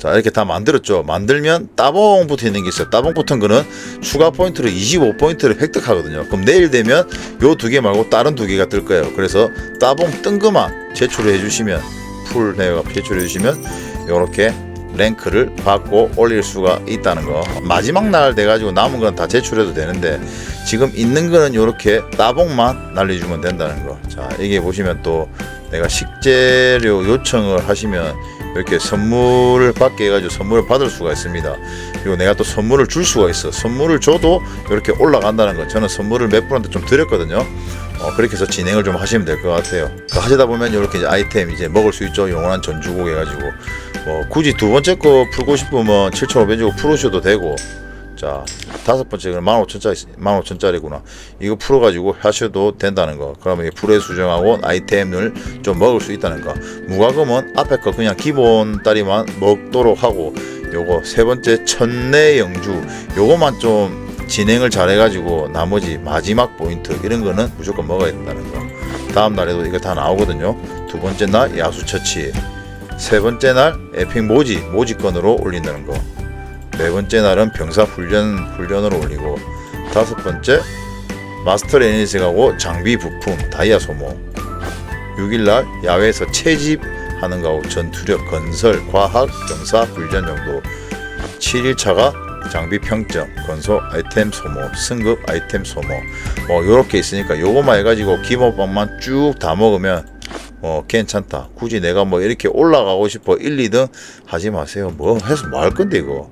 자 이렇게 다 만들었죠. 만들면 따봉 붙어 있는 게 있어요. 따봉 붙은 거는 추가 포인트를 25포인트를 획득하거든요. 그럼 내일 되면 요 두 개 말고 다른 두 개가 뜰 거예요. 그래서 따봉 뜬 것만 제출해 주시면 풀 내가 제출해 주시면 요렇게 랭크를 받고 올릴 수가 있다는 거 마지막 날 돼가지고 남은 건 다 제출해도 되는데 지금 있는 거는 요렇게 따봉만 날려주면 된다는 거자 이게 보시면 또 내가 식재료 요청을 하시면 이렇게 선물을 받게 해가지고 선물을 받을 수가 있습니다. 그리고 내가 또 선물을 줄 수가 있어. 선물을 줘도 이렇게 올라간다는 거. 저는 선물을 몇 분한테 좀 드렸거든요. 어, 그렇게 해서 진행을 좀 하시면 될 것 같아요. 그 하시다 보면 이렇게 이제 아이템 이제 먹을 수 있죠. 영원한 전주곡 해가지고. 뭐 굳이 두 번째 거 풀고 싶으면 7,500 주고 풀으셔도 되고. 자 다섯 번째 는 15,000짜리 15,000짜리구나. 이거 풀어가지고 하셔도 된다는 거. 그러면 이 불의 수정하고 아이템을 좀 먹을 수 있다는 거. 무과금은 앞에 거 그냥 기본 다리만 먹도록 하고. 요거 세 번째 천내 영주. 요거만 좀 진행을 잘해가지고 나머지 마지막 포인트 이런 거는 무조건 먹어야 된다는 거. 다음 날에도 이거 다 나오거든요. 두 번째 날 야수 처치. 세 번째 날 에픽 모지 모지건으로 올린다는 거. 네 번째 날은 병사 훈련 훈련으로 올리고. 다섯 번째 마스터 레니스하고 장비 부품 다이아 소모. 6일 날 야외에서 채집하는 거하고 전투력 건설 과학 병사 훈련 정도. 7일 차가 장비 평점 건설 아이템 소모 승급 아이템 소모. 뭐 요렇게 있으니까 요거만 해가지고 기본빵만 쭉 다 먹으면 어 괜찮다. 굳이 내가 뭐 이렇게 올라가고 싶어 1, 2등 하지 마세요. 뭐 해서 뭐 할 건데 이거